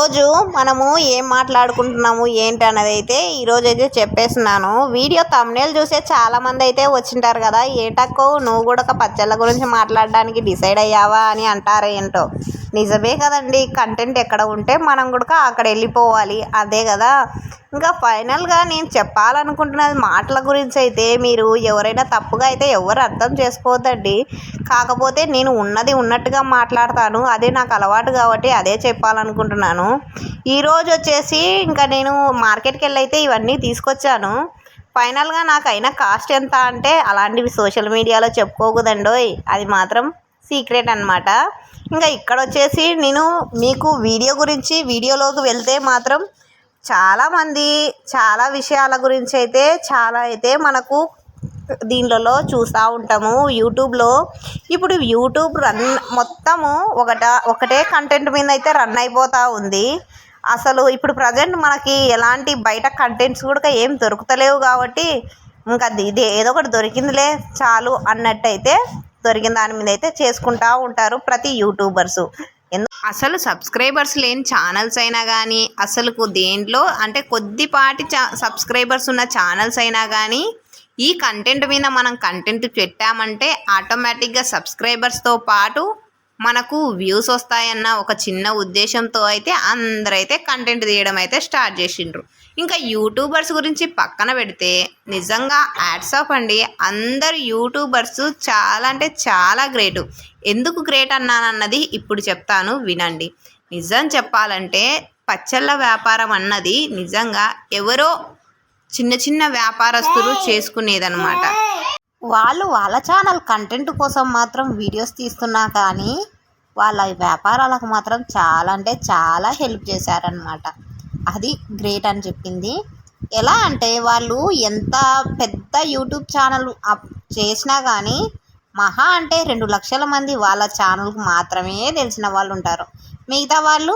ఈరోజు మనము ఏం మాట్లాడుకుంటున్నాము ఏంటి అన్నది అయితే ఈరోజు అయితే చెప్పేస్తున్నాను. వీడియో తమ్నేల్ చూసే చాలామంది అయితే వచ్చింటారు కదా ఏటక్కో నువ్వు కూడా ఒక పచ్చళ్ళ గురించి మాట్లాడడానికి డిసైడ్ అయ్యావా అని అంటారు ఏంటో. నిజమే కదండి కంటెంట్ ఎక్కడ ఉంటే మనం కూడా అక్కడ వెళ్ళిపోవాలి. అదే కదా. ఇంకా ఫైనల్గా నేను చెప్పాలనుకుంటున్నది మాటల గురించి అయితే మీరు ఎవరైనా తప్పుగా అయితే ఎవరు అర్థం చేసుకోవద్దండి. కాకపోతే నేను ఉన్నది ఉన్నట్టుగా మాట్లాడతాను. అదే నాకు అలవాటు కాబట్టి అదే చెప్పాలనుకుంటున్నాను. ఈరోజు వచ్చేసి ఇంకా నేను మార్కెట్కి వెళ్ళైతే ఇవన్నీ తీసుకొచ్చాను. ఫైనల్గా నాకు అయిన కాస్ట్ ఎంత అంటే అలాంటివి సోషల్ మీడియాలో చెప్పుకోకూడదండోయ్ అది మాత్రం సీక్రెట్ అనమాట ఇంకా ఇక్కడ వచ్చేసి నేను మీకు వీడియో గురించి వీడియోలోకి వెళ్తే మాత్రం చాలామంది చాలా విషయాల గురించి అయితే చాలా అయితే మనకు దీనిలలో చూస్తూ ఉంటాము. యూట్యూబ్లో ఇప్పుడు యూట్యూబ్ రన్ మొత్తము ఒకట ఒకటే కంటెంట్ మీద అయితే రన్ అయిపోతూ ఉంది. అసలు ఇప్పుడు ప్రజెంట్ మనకి ఎలాంటి బయట కంటెంట్స్ కూడా ఏం దొరుకుతలేవు కాబట్టి ఇంకా ఇది ఏదో ఒకటి దొరికిందిలే చాలు అన్నట్టయితే దొరికిన దాని మీద అయితే చేసుకుంటూ ఉంటారు ప్రతి యూట్యూబర్సు. అసలు సబ్స్క్రైబర్స్ లేని ఛానల్స్ అయినా కానీ అసలు దేంట్లో అంటే కొద్దిపాటి చా సబ్స్క్రైబర్స్ ఉన్న ఛానల్స్ అయినా కానీ ఈ కంటెంట్ మీద మనం కంటెంట్ పెట్టామంటే ఆటోమేటిక్గా సబ్స్క్రైబర్స్తో పాటు మనకు వ్యూస్ వస్తాయన్న ఒక చిన్న ఉద్దేశంతో అయితే అందరైతే కంటెంట్ తీయడం అయితే స్టార్ట్ చేసిండ్రు. ఇంకా యూట్యూబర్స్ గురించి పక్కన పెడితే నిజంగా యాడ్స్ ఆఫ్ అండి. అందరు యూట్యూబర్స్ చాలా అంటే చాలా గ్రేటు ఎందుకు గ్రేట్ అన్నానన్నది ఇప్పుడు చెప్తాను వినండి. నిజం చెప్పాలంటే పచ్చళ్ళ వ్యాపారం అన్నది నిజంగా ఎవరో చిన్న చిన్న వ్యాపారస్తులు చేసుకునేదన్నమాట. వాళ్ళు వాళ్ళ ఛానల్ కంటెంట్ కోసం మాత్రం వీడియోస్ తీస్తున్నా కానీ వాళ్ళ వ్యాపారాలకు మాత్రం చాలా అంటే చాలా హెల్ప్ చేశారనమాట అది గ్రేట్ అని చెప్పింది. ఎలా అంటే వాళ్ళు ఎంత పెద్ద యూట్యూబ్ ఛానల్ అప్ చేసినా కానీ మహా అంటే రెండు లక్షల మంది వాళ్ళ ఛానల్కి మాత్రమే తెలిసిన వాళ్ళు ఉంటారు. మిగతా వాళ్ళు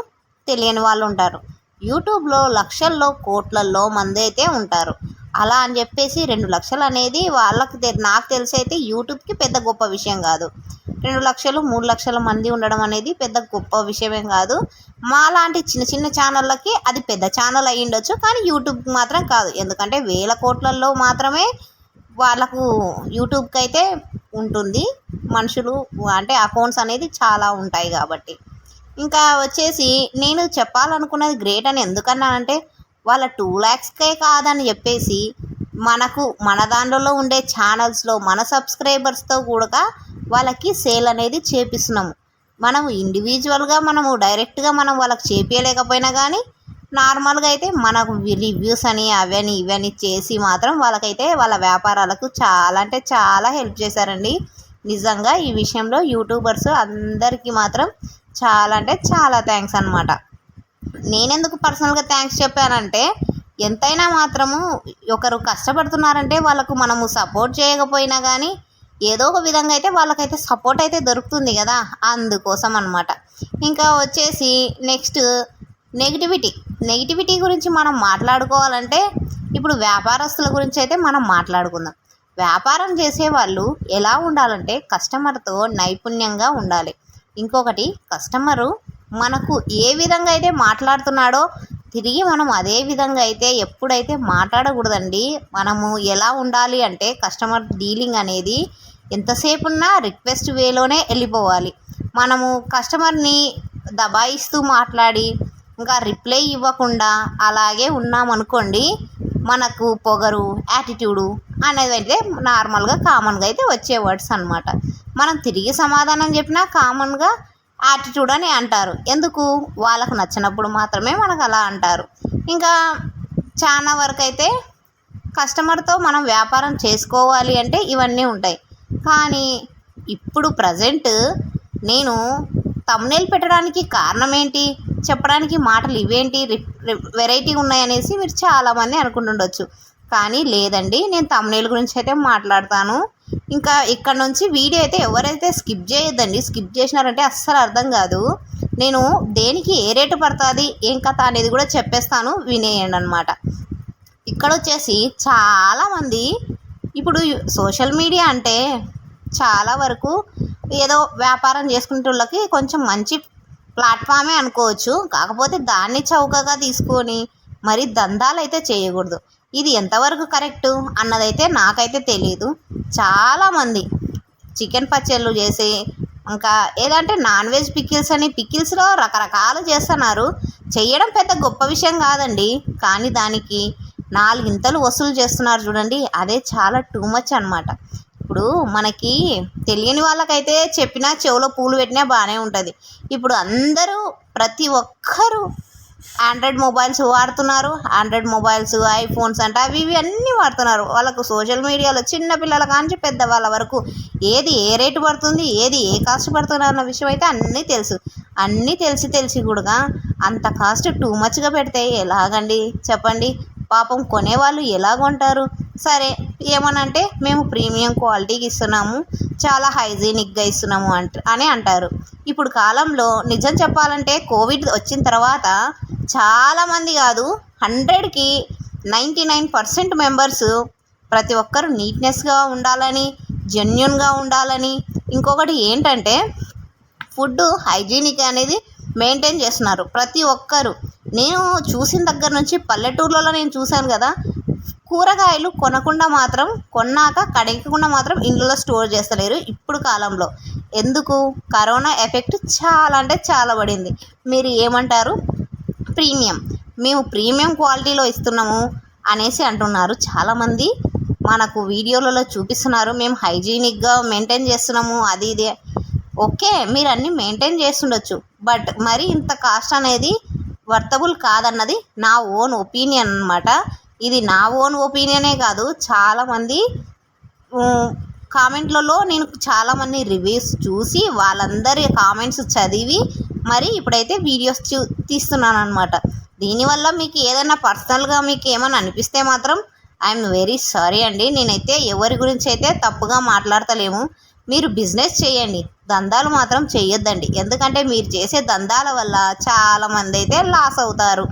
తెలియని వాళ్ళు ఉంటారు. యూట్యూబ్లో లక్షల్లో కోట్లల్లో మంది అయితే ఉంటారు. అలా అని చెప్పేసి రెండు లక్షలు అనేది వాళ్ళకి నాకు తెలిసి అయితే యూట్యూబ్కి పెద్ద గొప్ప విషయం కాదు. రెండు లక్షలు మూడు లక్షల మంది ఉండడం అనేది పెద్ద గొప్ప విషయమేం కాదు. మా లాంటి చిన్న చిన్న ఛానళ్ళకి అది పెద్ద ఛానల్ అయ్యి ఉండొచ్చు కానీ యూట్యూబ్కి మాత్రం కాదు. ఎందుకంటే వేల కోట్లలో మాత్రమే వాళ్ళకు యూట్యూబ్కి అయితే ఉంటుంది. మనుషులు అంటే అకౌంట్స్ అనేది చాలా ఉంటాయి కాబట్టి. ఇంకా వచ్చేసి నేను చెప్పాలనుకున్నది గ్రేట్ అని ఎందుకన్నానంటే వాళ్ళ టూ ల్యాక్స్కే కాదని చెప్పేసి మనకు మన దాంట్లో ఉండే ఛానల్స్లో మన సబ్స్క్రైబర్స్తో కూడా వాళ్ళకి సేల్ అనేది చేపిస్తున్నాము. మనము ఇండివిజువల్గా మనము డైరెక్ట్గా మనం వాళ్ళకి చేపించలేకపోయినా కానీ నార్మల్గా అయితే మనకు రివ్యూస్ అని అవని ఇవని చేసి మాత్రం వాళ్ళకైతే వాళ్ళ వ్యాపారాలకు చాలా అంటే చాలా హెల్ప్ చేశారండి. నిజంగా ఈ విషయంలో యూట్యూబర్స్ అందరికీ మాత్రం చాలా అంటే చాలా థ్యాంక్స్ అనమాట నేనెందుకు పర్సనల్గా థ్యాంక్స్ చెప్పానంటే ఎంతైనా మాత్రము ఒకరు కష్టపడుతున్నారంటే వాళ్ళకు మనము సపోర్ట్ చేయకపోయినా కానీ ఏదో ఒక విధంగా అయితే వాళ్ళకైతే సపోర్ట్ అయితే దొరుకుతుంది కదా అందుకోసం అనమాట ఇంకా వచ్చేసి నెక్స్ట్ నెగిటివిటీ నెగిటివిటీ గురించి మనం మాట్లాడుకోవాలంటే ఇప్పుడు వ్యాపారస్తుల గురించి అయితే మనం మాట్లాడుకుందాం. వ్యాపారం చేసేవాళ్ళు ఎలా ఉండాలంటే కస్టమర్తో నైపుణ్యంగా ఉండాలి. ఇంకొకటి కస్టమరు మనకు ఏ విధంగా అయితే మాట్లాడుతున్నాడో తిరిగి మనం అదే విధంగా అయితే ఎప్పుడైతే మాట్లాడకూడదండి మనము ఎలా ఉండాలి అంటే కస్టమర్ డీలింగ్ అనేది ఎంతసేపు ఉన్నా రిక్వెస్ట్ వేలోనే వెళ్ళిపోవాలి. మనము కస్టమర్ని దబాయిస్తూ మాట్లాడి ఇంకా రిప్లై ఇవ్వకుండా అలాగే ఉన్నామనుకోండి మనకు పొగరు యాటిట్యూడు అనేది అయితే నార్మల్గా కామన్గా అయితే వచ్చే వర్డ్స్ అనమాట మనం తిరిగి సమాధానం చెప్పినా కామన్గా యాటిట్యూడ్ అని అంటారు. ఎందుకు? వాళ్ళకు నచ్చినప్పుడు మాత్రమే మనకు అలా అంటారు. ఇంకా చాలా వరకు అయితే కస్టమర్తో మనం వ్యాపారం చేసుకోవాలి అంటే ఇవన్నీ ఉంటాయి. కానీ ఇప్పుడు ప్రజెంట్ నేను తమ్నేల్ పెట్టడానికి కారణం ఏంటి? చెప్పడానికి మాటలు ఇవేంటి? వెరైటీ ఉన్నాయనేసి మీరు చాలామంది అనుకుంటుండొచ్చు. కానీ లేదండి నేను తమ్నేల్ గురించి అయితే మాట్లాడతాను. ఇంకా ఇక్కడ నుంచి వీడియో అయితే ఎవరైతే స్కిప్ చేయొద్దండి స్కిప్ చేసినారంటే అస్సలు అర్థం కాదు. నేను దేనికి ఏ రేటు పడుతుంది ఏం కథ అనేది కూడా చెప్పేస్తాను వినేయండి అనమాట ఇక్కడ వచ్చేసి చాలామంది ఇప్పుడు సోషల్ మీడియా అంటే చాలా వరకు ఏదో వ్యాపారం చేసుకునే వాళ్ళకి కొంచెం మంచి ప్లాట్ఫామే అనుకోవచ్చు. కాకపోతే దాన్ని చౌకగా తీసుకొని మరి దందాలు అయితే చేయకూడదు. ఇది ఎంతవరకు కరెక్టు అన్నదైతే నాకైతే తెలియదు చాలామంది చికెన్ పచ్చళ్ళు చేసి ఇంకా ఏదంటే నాన్ వెజ్ పికిల్స్ అని పికిల్స్లో రకరకాలు చేస్తున్నారు. చేయడం పెద్ద గొప్ప విషయం కాదండి. కానీ దానికి నాలుగింతలు వసూలు చేస్తున్నారు చూడండి. అదే చాలా టూ మచ్ అనమాట ఇప్పుడు మనకి తెలియని వాళ్ళకైతే చెప్పినా చెవులో పూలు పెట్టినా బాగానే ఉంటుంది. ఇప్పుడు అందరూ ప్రతి ఒక్కరూ ఆండ్రాయిడ్ మొబైల్స్ వాడుతున్నారు. ఆండ్రాయిడ్ మొబైల్స్ ఐఫోన్స్ అంటే అవి ఇవి అన్నీ వాడుతున్నారు. వాళ్ళకు సోషల్ మీడియాలో చిన్న పిల్లల కాంచి పెద్దవాళ్ళ వరకు ఏది ఏ రేటు పడుతుంది ఏది ఏ కాస్ట్ పడుతుంది అన్న విషయం అయితే అన్నీ తెలుసు. అన్నీ తెలిసి తెలిసి కూడా అంత కాస్ట్ టూ మచ్గా పెడితే ఎలాగండి? చెప్పండి. పాపం కొనేవాళ్ళు ఎలా కొంటారు? సరే ఏమనంటే మేము ప్రీమియం క్వాలిటీకి ఇస్తున్నాము చాలా హైజీనిక్గా ఇస్తున్నాము అంట అని అంటారు. ఇప్పుడు కాలంలో నిజం చెప్పాలంటే కోవిడ్ వచ్చిన తర్వాత చాలామంది కాదు హండ్రెడ్కి నైంటీ నైన్ పర్సెంట్ మెంబర్స్ ప్రతి ఒక్కరు నీట్నెస్గా ఉండాలని జెన్యున్గా ఉండాలని. ఇంకొకటి ఏంటంటే ఫుడ్ హైజీనిక్ అనేది మెయింటైన్ చేస్తున్నారు. ప్రతి ఒక్కరు. నేను చూసిన దగ్గర నుంచి పల్లెటూర్లలో నేను చూశాను కదా కూరగాయలు కొనకుండా మాత్రం కొన్నాక కడగకుండా మాత్రం ఇంట్లో స్టోర్ చేస్తలేరు ఇప్పుడు కాలంలో. ఎందుకు? కరోనా ఎఫెక్ట్ చాలా అంటే చాలా పడింది. మీరు ఏమంటారు? ప్రీమియం. మేము ప్రీమియం క్వాలిటీలో ఇస్తున్నాము అనేసి అంటున్నారు. చాలామంది మనకు వీడియోలలో చూపిస్తున్నారు. మేము హైజీనిక్గా మెయింటైన్ చేస్తున్నాము అది ఇది. ఓకే మీరు అన్నీ మెయింటైన్ చేస్తుండొచ్చు. బట్ మరి ఇంత కాస్ట్ అనేది వర్తబుల్ కాదన్నది నా ఓన్ ఒపీనియన్ అనమాట ఇది నా ఓన్ ఒపీనియనే కాదు. చాలామంది కామెంట్లలో నేను చాలామంది రివ్యూస్ చూసి వాళ్ళందరి కామెంట్స్ చదివి మరి ఇప్పుడైతే వీడియోస్ చూ తీస్తున్నాను అనమాట దీనివల్ల మీకు ఏదైనా పర్సనల్గా మీకు ఏమైనా అనిపిస్తే మాత్రం ఐఎమ్ వెరీ సారీ అండి. నేనైతే ఎవరి గురించి అయితే తప్పుగా మాట్లాడతలేము. మీరు బిజినెస్ చేయండి. దందాలు మాత్రం చేయొద్దండి ఎందుకంటే మీరు చేసే దందాల వల్ల చాలామంది అయితే లాస్ అవుతారు.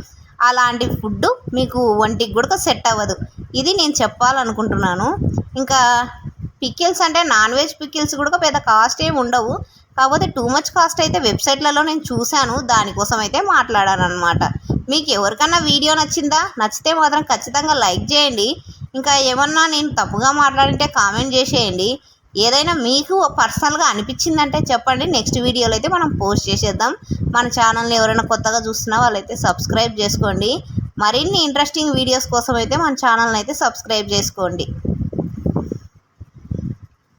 అలాంటి ఫుడ్ మీకు ఒంటికి కూడా సెట్ అవ్వదు. ఇది నేను చెప్పాలనుకుంటున్నాను. ఇంకా పికిల్స్ అంటే నాన్ వెజ్ పికిల్స్ కూడా పెద్ద కాస్ట్ ఏమి ఉండవు. కాకపోతే టూ మచ్ కాస్ట్ అయితే వెబ్సైట్లలో నేను చూశాను. దానికోసం అయితే మాట్లాడాను అనమాట మీకు ఎవరికన్నా వీడియో నచ్చిందా? నచ్చితే మాత్రం ఖచ్చితంగా లైక్ చేయండి. ఇంకా ఏమన్నా నేను తప్పుగా మాట్లాడింటే కామెంట్ చేసేయండి. ఏదైనా మీకు పర్సనల్గా అనిపించిందంటే చెప్పండి. నెక్స్ట్ వీడియోలో అయితే మనం పోస్ట్ చేసేద్దాం. మన ఛానల్ని ఎవరైనా కొత్తగా చూస్తున్నా వాళ్ళైతే సబ్స్క్రైబ్ చేసుకోండి. మరిన్ని ఇంట్రెస్టింగ్ వీడియోస్ కోసం అయితే మన ఛానల్ని అయితే సబ్స్క్రైబ్ చేసుకోండి.